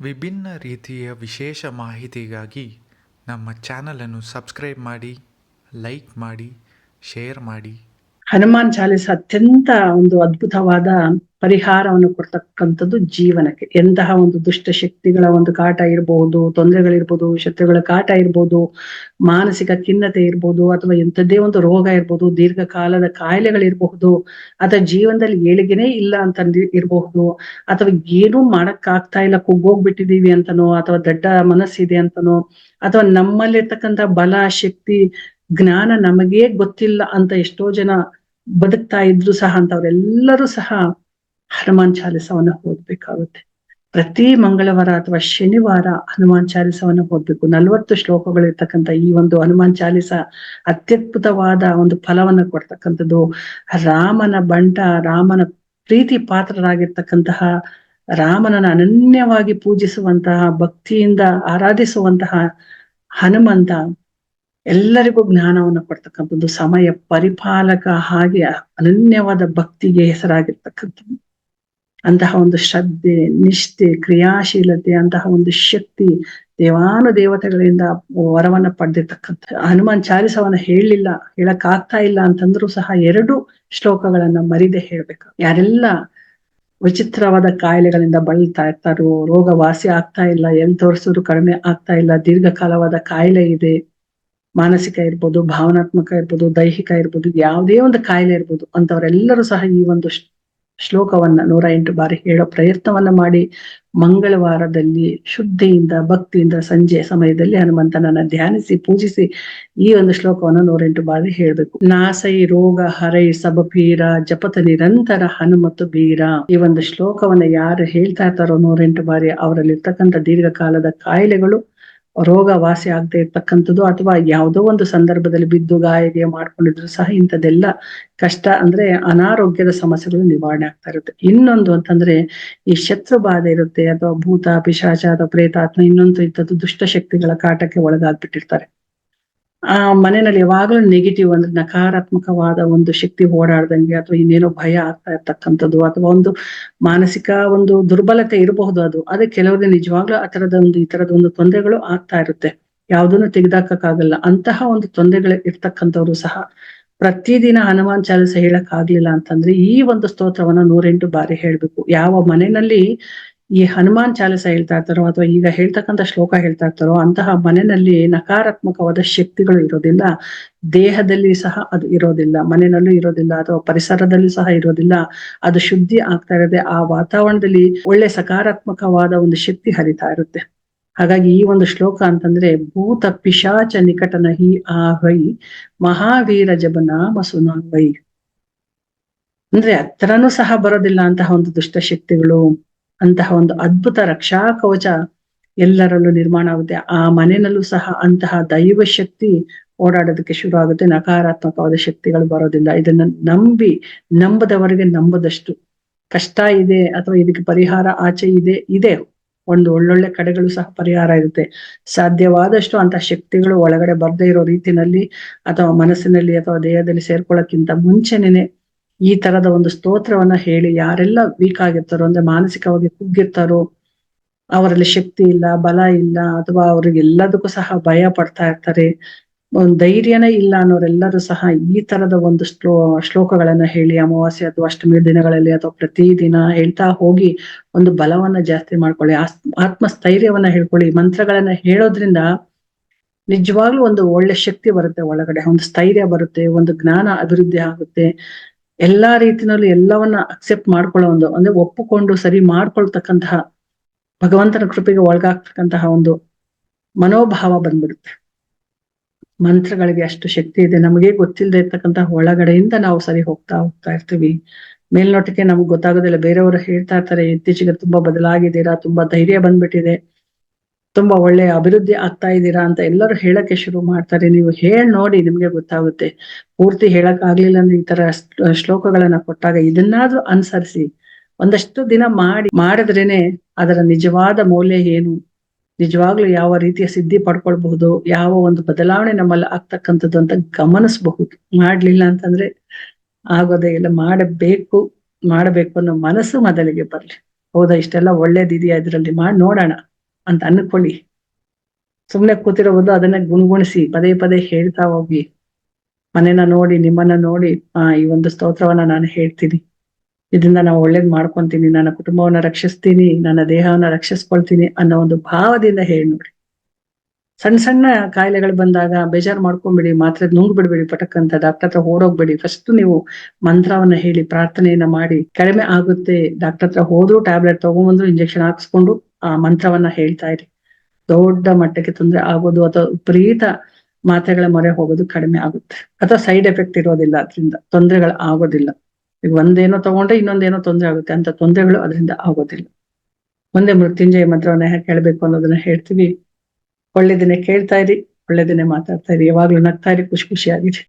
ವಿಭಿನ್ನ ರೀತಿಯ ವಿಶೇಷ ಮಾಹಿತಿಗಾಗಿ ನಮ್ಮ ಚಾನಲನ್ನು ಸಬ್ಸ್ಕ್ರೈಬ್ ಮಾಡಿ ಲೈಕ್ ಮಾಡಿ ಶೇರ್ ಮಾಡಿ. ಹನುಮಾನ್ ಚಾಲಿಸ ಅತ್ಯಂತ ಒಂದು ಅದ್ಭುತವಾದ ಪರಿಹಾರವನ್ನು ಕೊಡ್ತಕ್ಕಂಥದ್ದು ಜೀವನಕ್ಕೆ. ಎಂತಹ ಒಂದು ದುಷ್ಟ ಶಕ್ತಿಗಳ ಒಂದು ಕಾಟ ಇರಬಹುದು ತೊಂದರೆಗಳಿರ್ಬೋದು, ಶತ್ರುಗಳ ಕಾಟ ಇರ್ಬೋದು, ಮಾನಸಿಕ ಖಿನ್ನತೆ ಇರ್ಬೋದು, ಅಥವಾ ಎಂಥದ್ದೇ ಒಂದು ರೋಗ ಇರ್ಬೋದು, ದೀರ್ಘಕಾಲದ ಕಾಯಿಲೆಗಳಿರಬಹುದು ಅಥವಾ ಜೀವನದಲ್ಲಿ ಏಳಿಗೆನೇ ಇಲ್ಲ ಅಂತ ಇರಬಹುದು, ಅಥವಾ ಏನೂ ಮಾಡಕ್ಕಾಗ್ತಾ ಇಲ್ಲ ಕುಗ್ಗೋಗ್ಬಿಟ್ಟಿದೀವಿ ಅಂತನೋ, ಅಥವಾ ದೊಡ್ಡ ಮನಸ್ಸಿದೆ ಅಂತನೋ, ಅಥವಾ ನಮ್ಮಲ್ಲಿರ್ತಕ್ಕಂಥ ಬಲ, ಶಕ್ತಿ, ಜ್ಞಾನ ನಮಗೇ ಗೊತ್ತಿಲ್ಲ ಅಂತ ಎಷ್ಟೋ ಜನ ಬದುಕ್ತಾ ಇದ್ರು ಸಹ ಅಂತವ್ರೆಲ್ಲರೂ ಸಹ ಹನುಮಾನ್ ಚಾಲಿಸವನ್ನ ಓದ್ಬೇಕಾಗುತ್ತೆ. ಪ್ರತಿ ಮಂಗಳವಾರ ಅಥವಾ ಶನಿವಾರ ಹನುಮಾನ್ ಚಾಲಿಸವನ್ನ ಓದ್ಬೇಕು. ನಲ್ವತ್ತು ಶ್ಲೋಕಗಳಿರ್ತಕ್ಕಂಥ ಈ ಒಂದು ಹನುಮಾನ್ ಚಾಲಿಸ ಅತ್ಯದ್ಭುತವಾದ ಒಂದು ಫಲವನ್ನ ಕೊಡ್ತಕ್ಕಂಥದ್ದು ರಾಮನ ಬಂಟ, ರಾಮನ ಪ್ರೀತಿ ಪಾತ್ರರಾಗಿರ್ತಕ್ಕಂತಹ ರಾಮನನ್ನ ಅನನ್ಯವಾಗಿ ಪೂಜಿಸುವಂತಹ, ಭಕ್ತಿಯಿಂದ ಆರಾಧಿಸುವಂತಹ ಹನುಮಂತ ಎಲ್ಲರಿಗೂ ಜ್ಞಾನವನ್ನು ಕೊಡ್ತಕ್ಕಂಥದ್ದು ಸಮಯ ಪರಿಪಾಲಕ ಹಾಗೆ ಅನನ್ಯವಾದ ಭಕ್ತಿಗೆ ಹೆಸರಾಗಿರ್ತಕ್ಕಂಥದ್ದು. ಅಂತಹ ಒಂದು ಶ್ರದ್ಧೆ, ನಿಷ್ಠೆ, ಕ್ರಿಯಾಶೀಲತೆ, ಅಂತಹ ಒಂದು ಶಕ್ತಿ ದೇವಾನು ದೇವತೆಗಳಿಂದ ವರವನ್ನ ಪಡೆದಿರ್ತಕ್ಕಂಥ. ಹನುಮಾನ್ ಚಾಲಿಸವನ್ನ ಹೇಳಲಿಲ್ಲ, ಹೇಳಕ್ಕಾಗ್ತಾ ಇಲ್ಲ ಅಂತಂದ್ರೂ ಸಹ ಎರಡು ಶ್ಲೋಕಗಳನ್ನ ಮರಿದೆ ಹೇಳ್ಬೇಕು. ಯಾರೆಲ್ಲ ವಿಚಿತ್ರವಾದ ಕಾಯಿಲೆಗಳಿಂದ ಬಳಲ್ತಾ ಇರ್ತಾರೋ ರೋಗ ವಾಸಿ ಆಗ್ತಾ ಇಲ್ಲ ಎಲ್ ತೋರಿಸಿದ್ರು ಕಡಿಮೆ ಆಗ್ತಾ ಇಲ್ಲ, ದೀರ್ಘಕಾಲವಾದ ಕಾಯಿಲೆ ಇದೆ ಮಾನಸಿಕ ಇರ್ಬೋದು, ಭಾವನಾತ್ಮಕ ಇರ್ಬೋದು, ದೈಹಿಕ ಇರ್ಬೋದು, ಯಾವುದೇ ಒಂದು ಕಾಯಿಲೆ ಇರ್ಬೋದು ಅಂತವರೆಲ್ಲರೂ ಸಹ ಈ ಒಂದು ಶ್ಲೋಕವನ್ನ ನೂರ ಎಂಟು ಬಾರಿ ಹೇಳೋ ಪ್ರಯತ್ನವನ್ನ ಮಾಡಿ ಮಂಗಳವಾರದಲ್ಲಿ ಶುದ್ಧಿಯಿಂದ, ಭಕ್ತಿಯಿಂದ ಸಂಜೆ ಸಮಯದಲ್ಲಿ ಹನುಮಂತನನ್ನ ಧ್ಯಾನಿಸಿ, ಪೂಜಿಸಿ ಈ ಒಂದು ಶ್ಲೋಕವನ್ನ ನೂರೆಂಟು ಬಾರಿ ಹೇಳ್ಬೇಕು. ನಾಸೈ ರೋಗ ಹರೈ ಸಬಪೀರ ಜಪತ ನಿರಂತರ ಹನುಮತ್ತು ಬೀರ. ಈ ಒಂದು ಶ್ಲೋಕವನ್ನ ಯಾರು ಹೇಳ್ತಾ ಇರ್ತಾರೋ ನೂರೆಂಟು ಬಾರಿ ಅವರಲ್ಲಿರ್ತಕ್ಕಂಥ ದೀರ್ಘಕಾಲದ ಕಾಯಿಲೆಗಳು ರೋಗ ವಾಸಿ ಆಗದೆ ಇರ್ತಕ್ಕಂಥದ್ದು ಅಥವಾ ಯಾವುದೋ ಒಂದು ಸಂದರ್ಭದಲ್ಲಿ ಬಿದ್ದು ಗಾಯಗೆ ಮಾಡ್ಕೊಂಡಿದ್ರು ಸಹ ಇಂಥದ್ದೆಲ್ಲ ಕಷ್ಟ ಅಂದ್ರೆ ಅನಾರೋಗ್ಯದ ಸಮಸ್ಯೆಗಳು ನಿವಾರಣೆ ಆಗ್ತಾ ಇರುತ್ತೆ. ಇನ್ನೊಂದು ಅಂತಂದ್ರೆ ಈ ಶತ್ರು ಬಾಧೆ ಇರುತ್ತೆ ಅಥವಾ ಭೂತ, ಪಿಶಾಚ ಅಥವಾ ಪ್ರೇತಾತ್ಮ ಇನ್ನೊಂದು ಇಂಥದ್ದು ದುಷ್ಟಶಕ್ತಿಗಳ ಕಾಟಕ್ಕೆ ಒಳಗಾಗ್ಬಿಟ್ಟಿರ್ತಾರೆ. ಆ ಮನೆಯಲ್ಲಿ ಯಾವಾಗಲೂ ನೆಗೆಟಿವ್ ಅಂದ್ರೆ ನಕಾರಾತ್ಮಕವಾದ ಒಂದು ಶಕ್ತಿ ಓಡಾಡ್ದಂಗೆ ಅಥವಾ ಇನ್ನೇನೋ ಭಯ ಆಗ್ತಾ ಇರ್ತಕ್ಕಂಥದ್ದು ಅಥವಾ ಒಂದು ಮಾನಸಿಕ ಒಂದು ದುರ್ಬಲತೆ ಇರಬಹುದು ಅದು. ಅದೇ ಕೆಲವರಿಗೆ ನಿಜವಾಗ್ಲೂ ಆ ತರದ ಒಂದು, ಈ ತರದ ಒಂದು ತೊಂದರೆಗಳು ಆಗ್ತಾ ಇರುತ್ತೆ. ಯಾವ್ದನ್ನು ತೆಗೆದಾಕಕ್ಕಾಗಲ್ಲ. ಅಂತಹ ಒಂದು ತೊಂದರೆಗಳು ಇರ್ತಕ್ಕಂಥವ್ರು ಸಹ ಪ್ರತಿದಿನ ಹನುಮಾನ್ ಚಾಲಿಸ ಹೇಳಕ್ ಆಗ್ಲಿಲ್ಲ ಅಂತಂದ್ರೆ ಈ ಒಂದು ಸ್ತೋತ್ರವನ್ನ ನೂರೆಂಟು ಬಾರಿ ಹೇಳ್ಬೇಕು. ಯಾವ ಮನೆಯಲ್ಲಿ ಈ ಹನುಮಾನ್ ಚಾಲಿಸ ಹೇಳ್ತಾ ಇರ್ತಾರೋ ಅಥವಾ ಈಗ ಹೇಳ್ತಕ್ಕಂಥ ಶ್ಲೋಕ ಹೇಳ್ತಾ ಇರ್ತಾರೋ ಅಂತಹ ಮನೆಯಲ್ಲಿ ನಕಾರಾತ್ಮಕವಾದ ಶಕ್ತಿಗಳು ಇರೋದಿಲ್ಲ. ದೇಹದಲ್ಲಿ ಸಹ ಅದು ಇರೋದಿಲ್ಲ. ಮನೆಯಲ್ಲೂ ಇರೋದಿಲ್ಲ ಅಥವಾ ಪರಿಸರದಲ್ಲಿ ಸಹ ಇರೋದಿಲ್ಲ. ಅದು ಶುದ್ಧಿ ಆಗ್ತಾ ಇರದೆ ಆ ವಾತಾವರಣದಲ್ಲಿ ಒಳ್ಳೆ ಸಕಾರಾತ್ಮಕವಾದ ಒಂದು ಶಕ್ತಿ ಹರಿತಾ ಇರುತ್ತೆ. ಹಾಗಾಗಿ ಈ ಒಂದು ಶ್ಲೋಕ ಅಂತಂದ್ರೆ, ಭೂತ ಪಿಶಾಚ ನಿಕಟನ ಹಿ ಆ ವೈ ಮಹಾವೀರ ಜಬನಾಮ ಸುನಾವೈ. ಅಂದ್ರೆ ಹತ್ರನೂ ಸಹ ಬರೋದಿಲ್ಲ ಅಂತಹ ಒಂದು ದುಷ್ಟ ಶಕ್ತಿಗಳು. ಅಂತಹ ಒಂದು ಅದ್ಭುತ ರಕ್ಷಾ ಕವಚ ಎಲ್ಲರಲ್ಲೂ ನಿರ್ಮಾಣ ಆಗುತ್ತೆ. ಆ ಮನೆಯಲ್ಲೂ ಸಹ ಅಂತಹ ದೈವ ಶಕ್ತಿ ಓಡಾಡೋದಕ್ಕೆ ಶುರು ಆಗುತ್ತೆ. ನಕಾರಾತ್ಮಕವಾದ ಶಕ್ತಿಗಳು ಬರೋದಿಲ್ಲ. ಇದನ್ನ ನಂಬಿ, ನಂಬದವರಿಗೆ ನಂಬದಷ್ಟು. ಕಷ್ಟ ಇದೆ ಅಥವಾ ಇದಕ್ಕೆ ಪರಿಹಾರ ಆಚೆ ಇದೆ ಇದೆ. ಒಂದು ಒಳ್ಳೊಳ್ಳೆ ಕಡೆಗಳು ಸಹ ಪರಿಹಾರ ಇರುತ್ತೆ. ಸಾಧ್ಯವಾದಷ್ಟು ಅಂತ ಶಕ್ತಿಗಳು ಒಳಗಡೆ ಬರ್ದೇ ಇರೋ ರೀತಿನಲ್ಲಿ ಅಥವಾ ಮನಸ್ಸಿನಲ್ಲಿ ಅಥವಾ ದೇಹದಲ್ಲಿ ಸೇರ್ಕೊಳ್ಳೋಕ್ಕಿಂತ ಮುಂಚೆನೆ ಈ ತರದ ಒಂದು ಸ್ತೋತ್ರವನ್ನ ಹೇಳಿ ಯಾರೆಲ್ಲ ವೀಕ್ ಆಗಿರ್ತಾರೋ, ಅಂದ್ರೆ ಮಾನಸಿಕವಾಗಿ ಕುಗ್ಗಿರ್ತಾರೋ, ಅವರಲ್ಲಿ ಶಕ್ತಿ ಇಲ್ಲ, ಬಲ ಇಲ್ಲ, ಅಥವಾ ಅವ್ರಿಗೆ ಎಲ್ಲದಕ್ಕೂ ಸಹ ಭಯ ಪಡ್ತಾ ಇರ್ತಾರೆ, ಒಂದು ಧೈರ್ಯನೇ ಇಲ್ಲ ಅನ್ನೋರೆಲ್ಲರೂ ಸಹ ಈ ತರದ ಒಂದು ಶ್ಲೋ, ಶ್ಲೋಕಗಳನ್ನ ಹೇಳಿ ಅಮಾವಾಸ್ಯೆ ಅಥವಾ ಅಷ್ಟಮಿ ದಿನಗಳಲ್ಲಿ ಅಥವಾ ಪ್ರತಿ ದಿನ ಹೇಳ್ತಾ ಹೋಗಿ ಒಂದು ಬಲವನ್ನ ಜಾಸ್ತಿ ಮಾಡ್ಕೊಳ್ಳಿ ಆತ್ಮಸ್ಥೈರ್ಯವನ್ನ ಹೇಳ್ಕೊಳ್ಳಿ ಮಂತ್ರಗಳನ್ನ ಹೇಳೋದ್ರಿಂದ ನಿಜವಾಗ್ಲೂ ಒಂದು ಒಳ್ಳೆ ಶಕ್ತಿ ಬರುತ್ತೆ ಒಳಗಡೆ, ಒಂದು ಸ್ಥೈರ್ಯ ಬರುತ್ತೆ, ಒಂದು ಜ್ಞಾನ ಅಭಿವೃದ್ಧಿ ಆಗುತ್ತೆ. ಎಲ್ಲಾ ರೀತಿನಲ್ಲೂ ಎಲ್ಲವನ್ನ ಅಕ್ಸೆಪ್ಟ್ ಮಾಡ್ಕೊಳ್ಳೋ ಒಂದು, ಅಂದ್ರೆ ಒಪ್ಪುಕೊಂಡು ಸರಿ ಮಾಡ್ಕೊಳ್ತಕ್ಕಂತಹ ಭಗವಂತನ ಕೃಪೆಗೆ ಒಳಗಾಗ್ತಕ್ಕಂತಹ ಒಂದು ಮನೋಭಾವ ಬಂದ್ಬಿಡುತ್ತೆ. ಮಂತ್ರಗಳಿಗೆ ಅಷ್ಟು ಶಕ್ತಿ ಇದೆ. ನಮಗೆ ಗೊತ್ತಿಲ್ಲದೆ ಇರ್ತಕ್ಕಂತಹ ಒಳಗಡೆಯಿಂದ ನಾವು ಸರಿ ಹೋಗ್ತಾ ಹೋಗ್ತಾ ಇರ್ತೀವಿ. ಮೇಲ್ನೋಟಕ್ಕೆ ನಮ್ಗೆ ಗೊತ್ತಾಗೋದಿಲ್ಲ. ಬೇರೆಯವರು ಹೇಳ್ತಾ ಇರ್ತಾರೆ, ಇತ್ತೀಚೆಗೆ ತುಂಬಾ ಬದಲಾಗಿದ್ದೀರಾ, ತುಂಬಾ ಧೈರ್ಯ ಬಂದ್ಬಿಟ್ಟಿದೆ. ತುಂಬಾ ಒಳ್ಳೆ ಅಭಿವೃದ್ಧಿ ಆಗ್ತಾ ಇದ್ದೀರಾ ಅಂತ ಎಲ್ಲರೂ ಹೇಳಕ್ಕೆ ಶುರು ಮಾಡ್ತಾರೆ. ನೀವು ಹೇಳ್ ನೋಡಿ, ನಿಮ್ಗೆ ಗೊತ್ತಾಗುತ್ತೆ. ಪೂರ್ತಿ ಹೇಳಕ್ ಆಗ್ಲಿಲ್ಲ ಅಂದ್ರೆ ಈ ತರ ಶ್ಲೋಕಗಳನ್ನ ಕೊಟ್ಟಾಗ ಇದನ್ನಾದ್ರೂ ಅನುಸರಿಸಿ. ಒಂದಷ್ಟು ದಿನ ಮಾಡಿ, ಮಾಡಿದ್ರೇನೆ ಅದರ ನಿಜವಾದ ಮೌಲ್ಯ ಏನು? ನಿಜವಾಗ್ಲೂ ಯಾವ ರೀತಿಯ ಸಿದ್ಧಿ ಪಡ್ಕೊಳ್ಬಹುದು? ಯಾವ ಒಂದು ಬದಲಾವಣೆ ನಮ್ಮಲ್ಲಿ ಆಗ್ತಕ್ಕಂಥದ್ದು ಅಂತ ಗಮನಿಸಬಹುದು. ಮಾಡ್ಲಿಲ್ಲ ಅಂತಂದ್ರೆ ಆಗೋದೇ ಇಲ್ಲ. ಮಾಡಬೇಕು ಮಾಡಬೇಕು ಅನ್ನೋ ಮನಸ್ಸು ಮೊದಲಿಗೆ ಬರ್ಲಿ. ಹೌದಾ, ಇಷ್ಟೆಲ್ಲ ಒಳ್ಳೇದಿದೆಯಾ ಇದ್ರಲ್ಲಿ. ಮಾಡಿ ನೋಡೋಣ. ಅಂತ ಅನ್ಕೊಳ್ಳಿ ಸುಮ್ನೆ ಕೂತಿರೋ ಅದನ್ನ ಗುಣಗುಣಿಸಿ, ಪದೇ ಪದೇ ಹೇಳ್ತಾ ಹೋಗಿ. ಮನೆನ ನೋಡಿ, ನಿಮ್ಮನ್ನ ನೋಡಿ, ಆ, ಈ ಒಂದು ಸ್ತೋತ್ರವನ್ನ ನಾನು ಹೇಳ್ತೀನಿ. ಇದರಿಂದ ನಾವು ಒಳ್ಳೇದ್ ಮಾಡ್ಕೊಂತೀನಿ, ನನ್ನ ಕುಟುಂಬವನ್ನ ರಕ್ಷಿಸ್ತೀನಿ, ನನ್ನ ದೇಹವನ್ನ ರಕ್ಷಿಸ್ಕೊಳ್ತೀನಿ ಅನ್ನೋ ಒಂದು ಭಾವದಿಂದ ಹೇಳಿ ನೋಡಿ. ಸಣ್ಣ ಸಣ್ಣ ಕಾಯಿಲೆಗಳು ಬಂದಾಗ ಬೇಜಾರು ಮಾಡ್ಕೊಂಬಿಡಿ, ಮಾತ್ರ ನುಂಗ್ ಬಿಡ್ಬೇಡಿ ಪಟಕ್ ಅಂತ ಡಾಕ್ಟರ್ ಹತ್ರ ಓಡೋಗ್ಬೇಡಿ ಫಸ್ಟ್ ನೀವು ಮಂತ್ರವನ್ನ ಹೇಳಿ, ಪ್ರಾರ್ಥನೆಯನ್ನ ಮಾಡಿ. ಕಡಿಮೆ ಆಗುತ್ತೆ, ಡಾಕ್ಟರ್ ಹತ್ರ ಹೋದ್ರು ಟ್ಯಾಬ್ಲೆಟ್ ತಗೊಂಬಂದ್ರು, ಇಂಜೆಕ್ಷನ್ ಹಾಕ್ಸ್ಕೊಂಡು ಆ ಮಂತ್ರವನ್ನ ಹೇಳ್ತಾ ಇರಿ. ದೊಡ್ಡ ಮಟ್ಟಕ್ಕೆ ತೊಂದರೆ ಆಗೋದು ಅಥವಾ ವಿಪರೀತ ಮಾತ್ರೆಗಳ ಮೊರೆ ಹೋಗೋದು ಕಡಿಮೆ ಆಗುತ್ತೆ. ಅಥವಾ ಸೈಡ್ ಎಫೆಕ್ಟ್ ಇರೋದಿಲ್ಲ ಅದರಿಂದ, ತೊಂದರೆಗಳು ಆಗೋದಿಲ್ಲ. ಈಗ ಒಂದೇನೋ ತಗೊಂಡ್ರೆ ಇನ್ನೊಂದೇನೋ ತೊಂದರೆ ಆಗುತ್ತೆ. ಅಂತ ತೊಂದರೆಗಳು ಅದರಿಂದ ಆಗೋದಿಲ್ಲ. ಮುಂದೆ ಮೃತ್ಯುಂಜಯ ಮಂತ್ರವನ್ನ ಹೇಗೆ ಹೇಳ್ಬೇಕು ಅನ್ನೋದನ್ನ ಹೇಳ್ತೀವಿ. ಒಳ್ಳೆದಿನೇ ಕೇಳ್ತಾ ಇರಿ ಒಳ್ಳೆದಿನೇ ಮಾತಾಡ್ತಾ ಇರಿ. ಯಾವಾಗ್ಲೂ ನಗ್ತಾ ಇರಿ, ಖುಷಿ ಖುಷಿಯಾಗಿರಿ